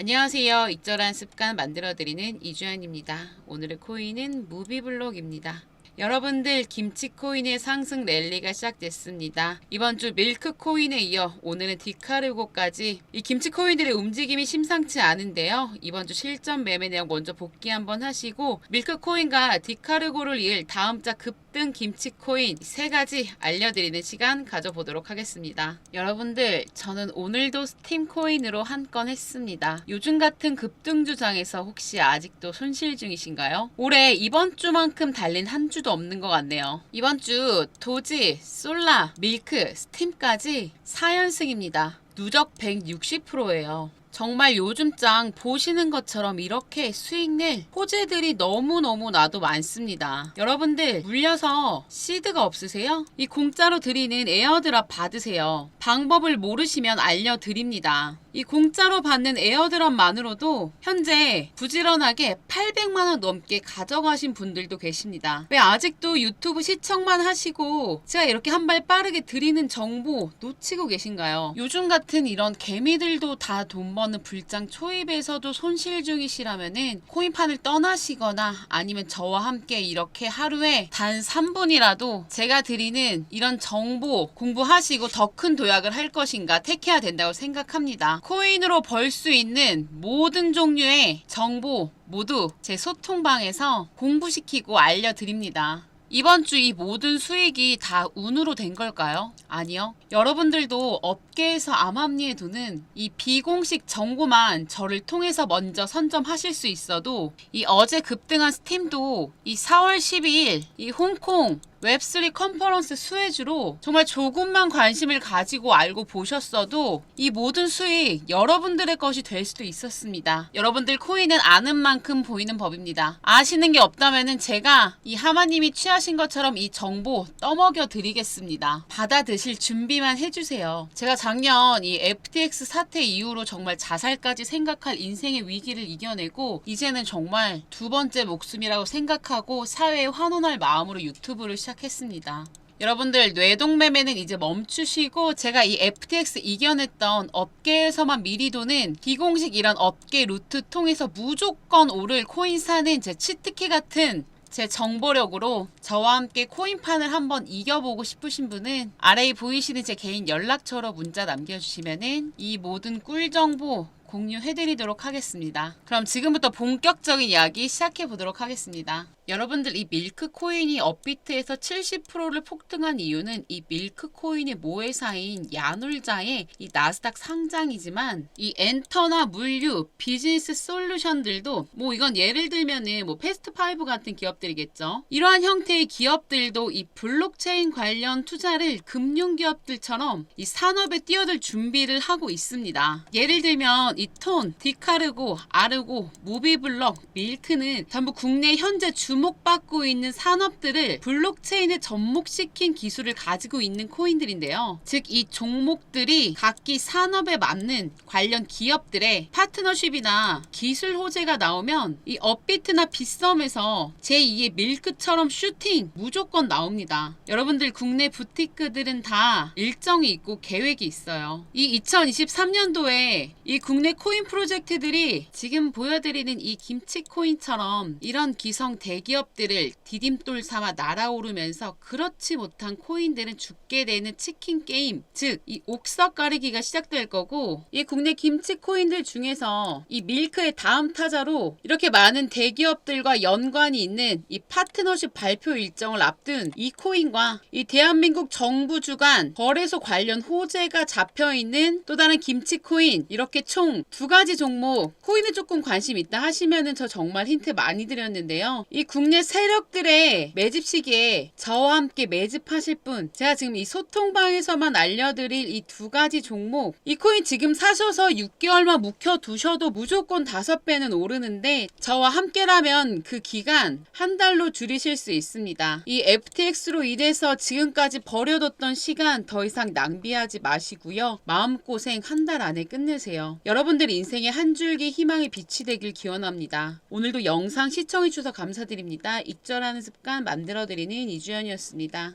안녕하세요. 익절한 습관 만들어드리는 이주연입니다. 오늘의 코인은 무비블록입니다. 여러분들 김치 코인의 상승 랠리가 시작됐습니다. 이번 주 밀크 코인에 이어 오늘은 디카르고까지 이 김치 코인들의 움직임이 심상치 않은데요. 이번 주 실전 매매 내용 먼저 복귀 한번 하시고 밀크 코인과 디카르고를 이을 다음 자 급등 김치 코인 세 가지 알려드리는 시간 가져보도록 하겠습니다. 여러분들 저는 오늘도 스팀 코인으로 한 건 했습니다. 요즘 같은 급등 주장에서 혹시 아직도 손실 중이신가요? 올해 이번 주만큼 달린 한 주도 없는 것 같네요. 이번 주 도지, 솔라, 밀크, 스팀까지 4연승입니다. 누적 160%예요. 정말 요즘 장 보시는 것처럼 이렇게 수익 낼 호재들이 너무너무 나도 많습니다. 여러분들 물려서 시드가 없으세요? 이 공짜로 드리는 에어드랍 받으세요. 방법을 모르시면 알려드립니다. 이 공짜로 받는 에어드랍만으로도 현재 부지런하게 800만 원 넘게 가져가신 분들도 계십니다. 왜 아직도 유튜브 시청만 하시고 제가 이렇게 한 발 빠르게 드리는 정보 놓치고 계신가요? 요즘 같은 이런 개미들도 다 돈 버는 불장 초입에서도 손실 중이시라면은 코인판을 떠나시거나 아니면 저와 함께 이렇게 하루에 단 3분이라도 제가 드리는 이런 정보 공부하시고 더 큰 도약을 할 것인가 택해야 된다고 생각합니다. 코인으로 벌 수 있는 모든 종류의 정보 모두 제 소통방에서 공부시키고 알려드립니다. 이번 주 이 모든 수익이 다 운으로 된 걸까요? 아니요. 여러분들도 업계에서 암암리에 두는 이 비공식 정보만 저를 통해서 먼저 선점하실 수 있어도 이 어제 급등한 스팀도 이 4월 12일 이 홍콩 웹3 컨퍼런스 수혜주로 정말 조금만 관심을 가지고 알고 보셨어도 이 모든 수익 여러분들의 것이 될 수도 있었습니다. 여러분들 코인은 아는 만큼 보이는 법입니다. 아시는 게 없다면은 제가 이 하마님이 취하신 것처럼 이 정보 떠먹여 드리겠습니다. 받아 드실 준비만 해주세요. 제가 작년 이 FTX 사태 이후로 정말 자살까지 생각할 인생의 위기를 이겨내고 이제는 정말 두 번째 목숨이라고 생각하고 사회에 환원할 마음으로 유튜브를 시작 했습니다. 여러분들 뇌동매매는 이제 멈추시고 제가 이 FTX 이겨냈던 업계에서만 미리 도는 비공식 이런 업계 루트 통해서 무조건 오를 코인 사는 제 치트키 같은 제 정보력으로 저와 함께 코인판을 한번 이겨보고 싶으신 분은 아래에 보이시는 제 개인 연락처로 문자 남겨주시면은 이 모든 꿀 정보 공유해드리도록 하겠습니다. 그럼 지금부터 본격적인 이야기 시작해 보도록 하겠습니다. 여러분들 이 밀크 코인이 업비트에서 70%를 폭등한 이유는 이 밀크 코인의 모회사인 야놀자의 이 나스닥 상장이지만 이 엔터나 물류, 비즈니스 솔루션들도 뭐 이건 예를 들면은 뭐 패스트 파이브 같은 기업들이겠죠. 이러한 형태의 기업들도 이 블록체인 관련 투자를 금융 기업들처럼 이 산업에 뛰어들 준비를 하고 있습니다. 예를 들면 이 톤, 디카르고, 아르고, 무비블럭, 밀크는 전부 국내 현재 주 목받고 있는 산업들을 블록체인에 접목시킨 기술을 가지고 있는 코인들인데요. 즉 이 종목들이 각기 산업에 맞는 관련 기업들의 파트너십이나 기술 호재가 나오면 이 업비트나 빗썸에서 제2의 밀크처럼 슈팅 무조건 나옵니다. 여러분들 국내 부티크들은 다 일정이 있고 계획이 있어요. 이 2023년도에 이 국내 코인 프로젝트들이 지금 보여드리는 이 김치 코인처럼 이런 기성 대기 업들을 디딤돌 삼아 날아오르면서 그렇지 못한 코인들은 죽게 되는 치킨 게임, 즉 이 옥석 가리기가 시작될 거고 이 국내 김치 코인들 중에서 이 밀크의 다음 타자로 이렇게 많은 대기업들과 연관이 있는 이 파트너십 발표 일정을 앞둔 이 코인과 이 대한민국 정부 주관 거래소 관련 호재가 잡혀 있는 또 다른 김치 코인 이렇게 총 두 가지 종목 코인에 조금 관심 있다 하시면은 저 정말 힌트 많이 드렸는데요. 이 국내 세력들의 매집 시기에 저와 함께 매집하실 분 제가 지금 이 소통방에서만 알려드릴 이 두 가지 종목 이 코인 지금 사셔서 6개월만 묵혀 두셔도 무조건 다섯 배는 오르는데 저와 함께라면 그 기간 한 달로 줄이실 수 있습니다. 이 FTX로 인해서 지금까지 버려뒀던 시간 더 이상 낭비하지 마시고요. 마음고생 한 달 안에 끝내세요. 여러분들 인생의 한 줄기 희망의 빛이 되길 기원합니다. 오늘도 영상 시청해주셔서 감사 드립니다. 익절하는 습관 만들어드리는 이주연이었습니다.